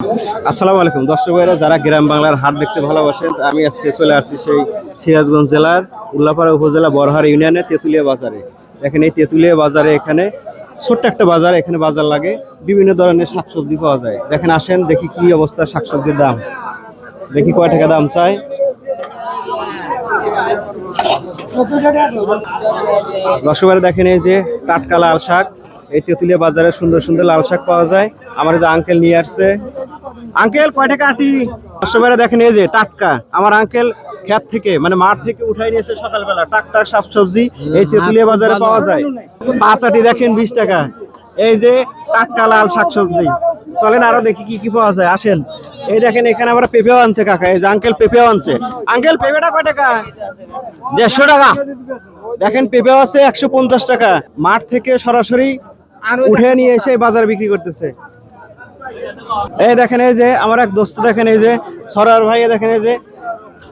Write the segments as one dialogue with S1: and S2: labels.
S1: আসসালামু আলাইকুম, দর্শক ভাইরা, যারা গ্রাম বাংলার হাট দেখতে ভালোবাসেন, আমি আজকে চলে আসছি সেই সিরাজগঞ্জ জেলার উল্লাপাড়া উপজেলা বরহার ইউনিয়নের তেঁতুলিয়া বাজারে। দেখেন এই তেঁতুলিয়া বাজারে এখানে ছোট্ট একটা বাজার, এখানে বাজার লাগে, বিভিন্ন ধরনের শাকসবজি পাওয়া যায়। দেখেন, আসেন, দেখি কি অবস্থা শাকসবজির দাম। দেখি কয় টাকা দাম চাই দর্শক ভাইরা, দেখেন এই যে টাটকা লাল শাক এই তেঁতুলিয়া বাজারে সুন্দর সুন্দর লাল শাক পাওয়া যায়। আমার যে আঙ্কেল নিয়ে আসছে। আঙ্কেল কয় টাকা আটি? দর্শক দেখেন এই যে টাটকা। আমার আঙ্কেল ক্ষেত থেকে মানে মাঠ থেকে উঠাই নিয়েছে সকালবেলা। টাটকা শাকসবজি এই তেঁতুলিয়া বাজারে পাওয়া যায়। পাঁচ আটি দেখেন বিশ টাকা। এই যে টাটকা লাল শাকসবজি। চলেন আরও দেখি কি কি পাওয়া যায়। আসেন। এই দেখেন এখানে আমরা পেঁপেও আনছে কাকা। এই যে আঙ্কেল পেঁপেও আনছে। আঙ্কেল পেঁপেটা কয় টাকা? দেড়শো টাকা। দেখেন পেঁপেও আছে একশো পঞ্চাশ টাকা। মাঠ থেকে সরাসরি উঠে নিয়ে এসে বাজারে বিক্রি করতেছে। এই দেখেন এই যে আমার এক দোস্ত দেখেন এই যে সরার ভাই দেখেন এই যে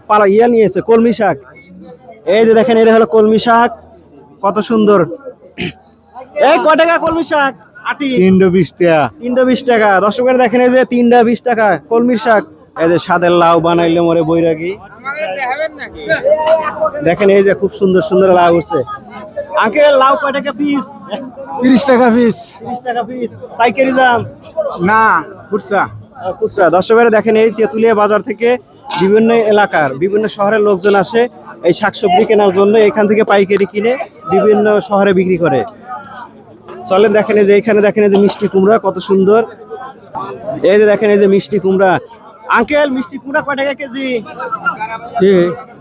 S1: পালা ইয়া নিয়েছে কলমি শাক। এই যে দেখেন এটা হলো কলমি শাক। কত সুন্দর। এই কয় টাকা কলমি শাক? আটি।
S2: বিশ টাকা।
S1: তিনটা বিশ টাকা। দর্শকের দেখেন এই যে তিনটা বিশ টাকা কলমির শাক। এই যে সাদের লাউ বানাইলে মরে বৈরাগী। দেখেন এই যে খুব সুন্দর সুন্দর লাউ উঠছে। আঙ্কেল লাউ কয় টাকা পিস
S2: তিরিশ টাকা পিস
S1: তিরিশ টাকা পিস পাইকারি দাম?
S2: না খুচরা।
S1: খুচরা। দর্শকেরা দেখেন এই তেঁতুলিয়া বাজার থেকে বিভিন্ন এলাকার বিভিন্ন শহরের লোকজন আসে এই শাকসবজি কেনার জন্য এখান থেকে পাইকারি কিনে বিভিন্ন শহরে বিক্রি করে। চলেন দেখেন এই যে এখানে দেখেন এই যে মিষ্টি কুমড়া কত সুন্দর। এই যে দেখেন এই যে মিষ্টি কুমড়া। আঙ্কেল মিষ্টি কুমড়া কয় টাকা কেজি?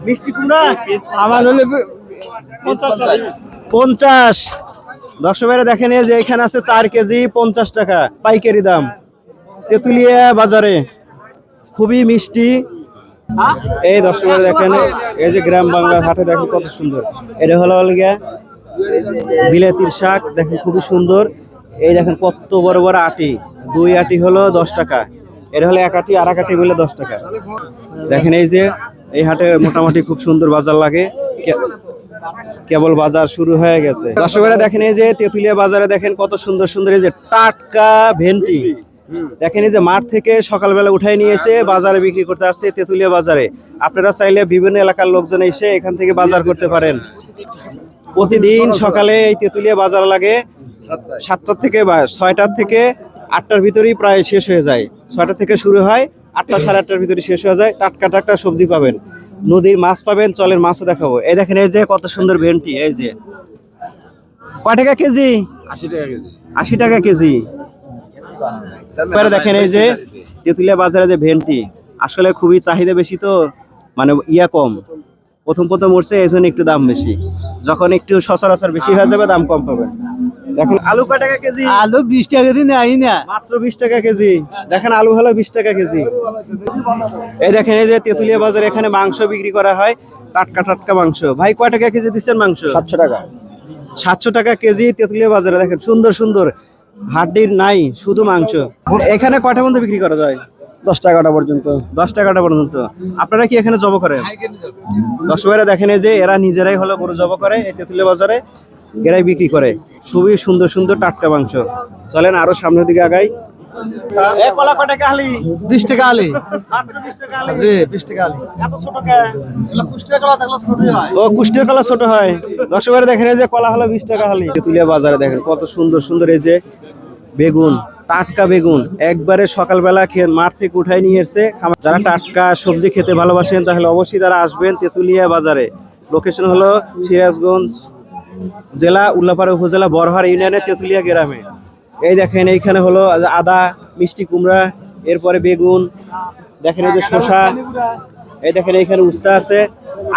S1: মিষ্টি কুমড়া?
S2: আমার হলে
S1: পঞ্চাশ। দর্শক দেখেন যে এখানে আছে চার কেজি, পঞ্চাশ টাকা পাইকারি দাম। তেঁতুলিয়া বাজারে। খুবই মিষ্টি। এই দর্শক ভাইরা দেখেন, এই যে গ্রাম বাংলার হাটে দেখেন কত সুন্দর। এটা হলো গিয়া বিলাতির শাক, দেখেন খুবই সুন্দর। এই দেখেন কত বড় বড় আটি। দুই আটি হলো দশ টাকা। এটা হলো এক আটি, আর এক আটি বলে দশ টাকা। দেখেন এই যে, এই হাটে মোটামুটি খুব সুন্দর বাজার লাগে। কেবল বাজার শুরু হয়ে গেছে। দর্শকেরা দেখেন এই যে তেঁতুলিয়া বাজারে দেখেন কত সুন্দর সুন্দর এই যে টাটকা ভেন্টি দেখেন এই যে মাঠ থেকে সকালবেলা উঠাই নিয়েছে, বাজারে বিক্রি করতে আসছে তেঁতুলিয়া বাজারে। আপনারা চাইলে বিভিন্ন এলাকার লোকজন এসে এখান থেকে বাজার করতে পারেন। প্রতিদিন সকালে এই তেঁতুলিয়া বাজার লাগে সাতটার থেকে বা ছয়টার থেকে আটটার ভিতরেই প্রায় শেষ হয়ে যায়। ছয়টা থেকে শুরু হয় আটটা সাড়ে আটটার ভিতরে শেষ হয়ে যায়। টাটকা টাটকা সবজি পাবেন। নদীর মাছ পাবেন চলের মাছও দেখাবো। এই দেখেন এই যে কত সুন্দর ভেন্টি এই যে। কয় টাকা কেজি?
S2: আশি টাকা কেজি।
S1: আশি টাকা কেজি। তারপরে দেখেন এই যে তেঁতুলিয়া বাজারে যে ভেন্টি আসলে খুবই চাহিদা বেশি তো মানে ইয়া কম। প্রথম প্রথম উঠছে এই জন্য একটু দাম বেশি। যখন একটু সচরাচর বেশি হয়ে যাবে দাম কম পাবে দেখেন আলু কয় টাকা কেজি?
S2: আলু বিশ টাকা দিন আই না।
S1: মাত্র বিশ টাকা কেজি। দেখেন আলু হলো বিশ টাকা কেজি। এই দেখেন এই যে তেঁতুলিয়া বাজারে এখানে মাংস বিক্রি করা হয়। টাটকা টাটকা মাংস। ভাই কয় টাকা কেজি দিচ্ছেন মাংস?
S2: সাতশো টাকা।
S1: সাতশো টাকা কেজি তেঁতুলিয়া বাজারে। দেখেন সুন্দর সুন্দর। হাড্ডির নাই শুধু মাংস। এখানে কয়টা পর্যন্ত বিক্রি করা যায়?
S2: দশ টাকাটা পর্যন্ত।
S1: দশ টাকাটা পর্যন্ত। আপনারা কি এখানে জব করেন? দশ টাকা দেখেন এই যে এরা নিজেরাই হলো গরু জব করে এই তেঁতুলিয়া বাজারে। এরাই বিক্রি করে। খুবই সুন্দর সুন্দর টাটকা মাংস। চলেন আরও সামনের দিকে আগাই। এ কলা কয় টাকা হালি?
S2: বিশ টাকা আলি
S1: মাত্র 20 টাকা হালি।
S2: জি বিশ টাকা আলি
S1: এত ছোট কে? ও কুষ্টিয়ার কলা ছোট হয়। দশ বারে দেখেন এই যে কলা হলো বিশ টাকা হালি। তেঁতুলিয়া বাজারে দেখেন কত সুন্দর সুন্দর এই যে বেগুন টাটকা বেগুন। একবারে সকালবেলা খেয়ে মাঠ থেকে উঠাই নিয়ে এসছে যারা টাটকা সবজি খেতে ভালোবাসেন তাহলে অবশ্যই তারা আসবেন তেঁতুলিয়া বাজারে। লোকেশন হলো সিরাজগঞ্জ জেলা উল্লাপাড়া উপজেলা বরহার ইউনিয়নের তেঁতুলিয়া গ্রামে। এই দেখেন এইখানে হলো আদা মিষ্টি কুমড়া এরপরে বেগুন দেখেন এই যে শসা এই দেখেন এইখানে উস্তা আছে।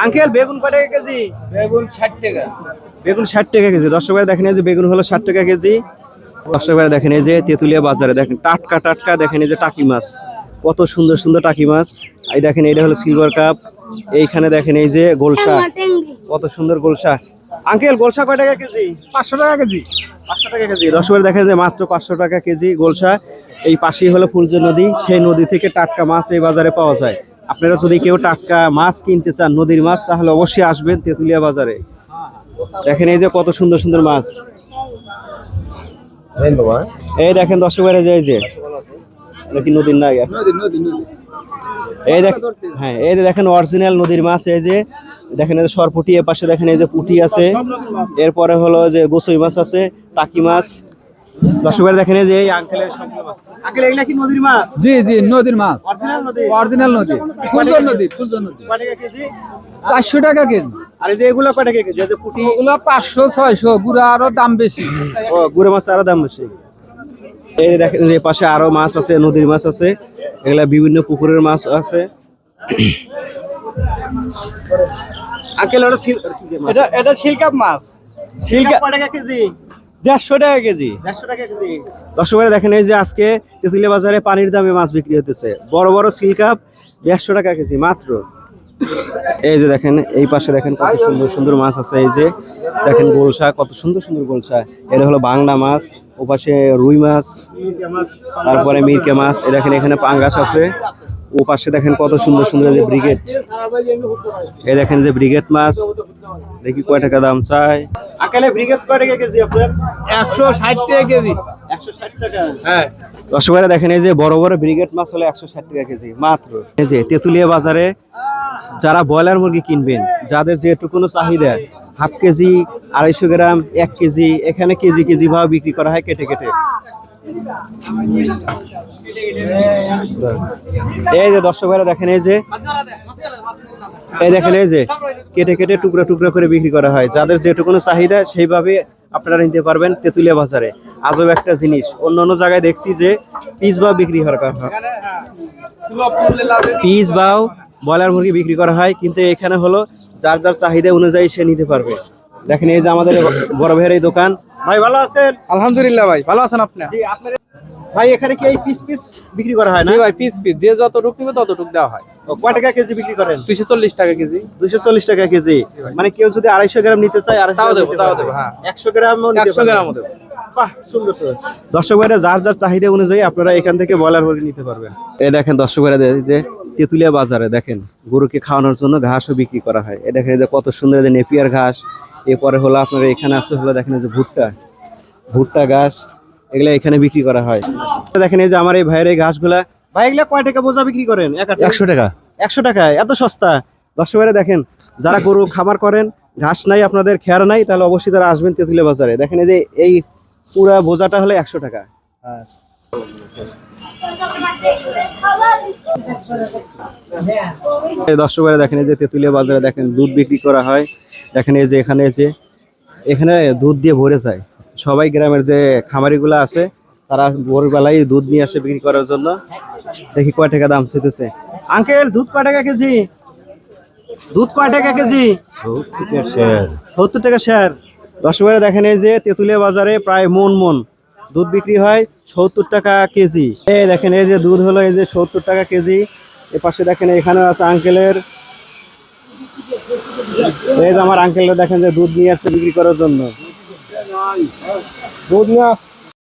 S1: আঙ্কেল বেগুন কয় টাকা কেজি?
S2: বেগুন ষাট টাকা।
S1: বেগুন ষাট টাকা কেজি। দর্শক ভাই দেখেন এই যে বেগুন হলো ষাট টাকা কেজি। দর্শক ভাই দেখেন এই যে তেঁতুলিয়া বাজারে দেখেন টাটকা টাটকা দেখেন এই যে টাকি মাছ। কত সুন্দর সুন্দর টাকি মাছ। এই দেখেন এটা হলো সিলভার কাপ এইখানে দেখেন এই যে গোলসা কত সুন্দর গোলসা আঙ্কেল গোলসা কয় টাকা কেজি?
S2: পাঁচশো টাকা কেজি।
S1: পাঁচশো টাকা কেজি। দর্শকের দেখা যায় মাত্র পাঁচশো টাকা কেজি গোলসা এই পাশেই হলো ফুলজ নদী। সেই নদী থেকে টাটকা মাছ এই বাজারে পাওয়া যায়। আপনারা যদি কেউ টাটকা মাছ কিনতে চান নদীর মাছ তাহলে অবশ্যই আসবেন তেঁতুলিয়া বাজারে। দেখেন এই যে কত সুন্দর সুন্দর মাছ। এই দেখেন দর্শকের এই যে এই যে। নদীর না
S2: নদী নদী নদী
S1: এই দেখ হ্যাঁ এই যে দেখেন অরিজিনাল নদীর মাছ এই যে দেখেন এই যে সরপুটি এ পাশে দেখেন এই যে পুঁটি আছে। এরপরে হলো যে গোসই মাছ আছে টাকি মাছ। দর্শকের দেখেন এই যে এই আঙ্কেলের আঙ্কেল এগুলা কি নদীর মাছ?
S2: জি জি নদীর মাছ।
S1: অরিজিনাল নদী?
S2: অরিজিনাল নদী। ফুলজোর নদী ফুলজোর নদী।
S1: কয় টাকা কেজি?
S2: চারশো টাকা কেজি।
S1: আর এই যে এগুলো কয় টাকা কেজি? যে পুঁটি?
S2: ওগুলো পাঁচশো ছয়শো গুড়া আরও দাম বেশি।
S1: ও গুড়ে মাছ আরও দাম বেশি। এই দেখেন পাশে আরও মাছ আছে নদীর মাছ আছে। এগুলা বিভিন্ন পুকুরের মাছ আছে। আঙ্কেল ওটা?
S3: এটা এটা শিলকাপ মাছ।
S1: টাকা কেজি?
S3: দেড়শো টাকা কেজি।
S1: দেখেন এই যে আজকে তেঁতুলিয়া বাজারে পানির দামে মাছ বিক্রি হতেছে বড় বড় সিল কাপ দেড়শো টাকা কেজি মাত্র। এই যে দেখেন এই পাশে দেখেন কত সুন্দর সুন্দর মাছ আছে। এই যে দেখেন গোলসা কত সুন্দর সুন্দর গোলসা এটা হলো বাংলা মাছ ও পাশে রুই মাছ তারপরে মিরকে মাছ। এই দেখেন এখানে পাঙ্গাস আছে। ও পাশে দেখেন কত সুন্দর সুন্দর এই যে ব্রিগেড। এই দেখেন যে ব্রিগেড মাছ। দেখি কয় টাকা দাম চাই আকালে ব্রিগেড কয় টাকা কেজি আপনার?
S3: একশো ষাট টাকা কেজি।
S1: একশো ষাট টাকা।
S3: হ্যাঁ।
S1: দর্শকেরা দেখেন এই যে বড় বড় ব্রিগেড মাছ হলো একশো ষাট টাকা কেজি, মাত্র। এই যে তেঁতুলিয়া বাজারে যারা ব্রয়লার মুরগি কিনবেন, যাদের যেটুকুনো চাহিদা, হাফ কেজি, আড়াইশো গ্রাম, এক কেজি, এখানে কেজি কেজি ভাবে বিক্রি করা হয় কেটে কেটে। এই যে দর্শক ভাইরা দেখেন এই যে, এই দেখেন এই যে, কেটে কেটে টুকরা টুকরা করে বিক্রি করা হয়। যাদের যেটুকুনো চাহিদা, সেইভাবে আপনারা নিতে পারবেন তেঁতুলিয়া বাজারে। আজব একটা জিনিস। অন্য অন্য জায়গায় দেখছি যে পিস বা বিক্রি হওয়ার হয়। পিস বাও ব্রয়লার মুরগি বিক্রি করা হয় কিন্তু এখানে হলো যার যার চাহিদা অনুযায়ী সে নিতে পারবে। দেখেন এই যে আমাদের বড় ভাইয়ের এই দোকান। ভাই ভালো আছেন?
S3: আলহামদুলিল্লাহ ভাই ভালো আছেন আপনি?
S1: ভাই এখানে কি এই পিস পিস বিক্রি করা হয় না?
S3: ভাই পিস পিস যে যতটুক নিবে ততটুক দেওয়া হয়।
S1: ও, কয় টাকা কেজি বিক্রি করেন?
S3: দুইশো চল্লিশ টাকা কেজি।
S1: দুইশো চল্লিশ টাকা কেজি। মানে কেউ যদি আড়াইশো গ্রাম নিতে চায়
S3: তাও
S1: গ্রাম
S3: দেবো, তাও। দেবো, হ্যাঁ।
S1: একশো গ্রামও নিতে
S3: একশো গ্রামও দেবো।
S1: বাহ সুন্দর তো দর্শক ভাইরা যার যার চাহিদা অনুযায়ী আপনারা এখান থেকে নিতে পারবেন। এই দেখেন দর্শক ভাইরা যে তেঁতুলিয়া বাজারে দেখেন গরুকে খাওয়ানোর জন্য ঘাসও বিক্রি করা হয়। এ দেখেন যে কত সুন্দর যে নেপিয়ার ঘাস। এরপরে হলো আপনার এখানে আছে হলো দেখেন যে ভুট্টা। ভুট্টা ঘাস এগুলা এখানে বিক্রি করা হয়। দেখেন এই যে আমার এই ভাইয়ের এই ঘাসগুলা ভাই এগুলা কয় টাকা বোঝা বিক্রি করেন?
S2: একশো টাকা।
S1: একশো টাকা এত সস্তা। দর্শক ভাইরা দেখেন যারা গরু খামার করেন ঘাস নাই আপনাদের খেয়ার নাই তাহলে অবশ্যই তারা আসবেন তেঁতুলিয়া বাজারে। দেখেন এই যে এই পুরা বোঝাটা হলে একশো টাকা। এই দর্শক ভাইরা দেখেন এই যে তেঁতুলিয়া বাজারে দেখেন দুধ বিক্রি করা হয়। দেখেন এই যে এখানে এসে এখানে দুধ দিয়ে ভরে যায়। সবাই গ্রামের যে খামারিগুলো আছে তারা ভোরবেলায় দুধ নিয়ে আসে বিক্রি করার জন্য। দেখি কয় টাকা দাম চাইতেছে। আঙ্কেল দুধ কয় টাকা কেজি? দুধ কয় টাকা কেজি? সত্তর টাকা শেয়ার। দশ বারে দেখেন এই যে তেঁতুলিয়া বাজারে প্রায় মন মন দুধ বিক্রি হয় সত্তর টাকা কেজি। এই দেখেন এই যে দুধ হলো এই যে সত্তর টাকা কেজি। এ পাশে দেখেন এখানে আছে আঙ্কেলের। এই যে আমার আঙ্কেলরা দেখেন যে দুধ নিয়ে আসছে বিক্রি করার জন্য। দুধ নিয়ে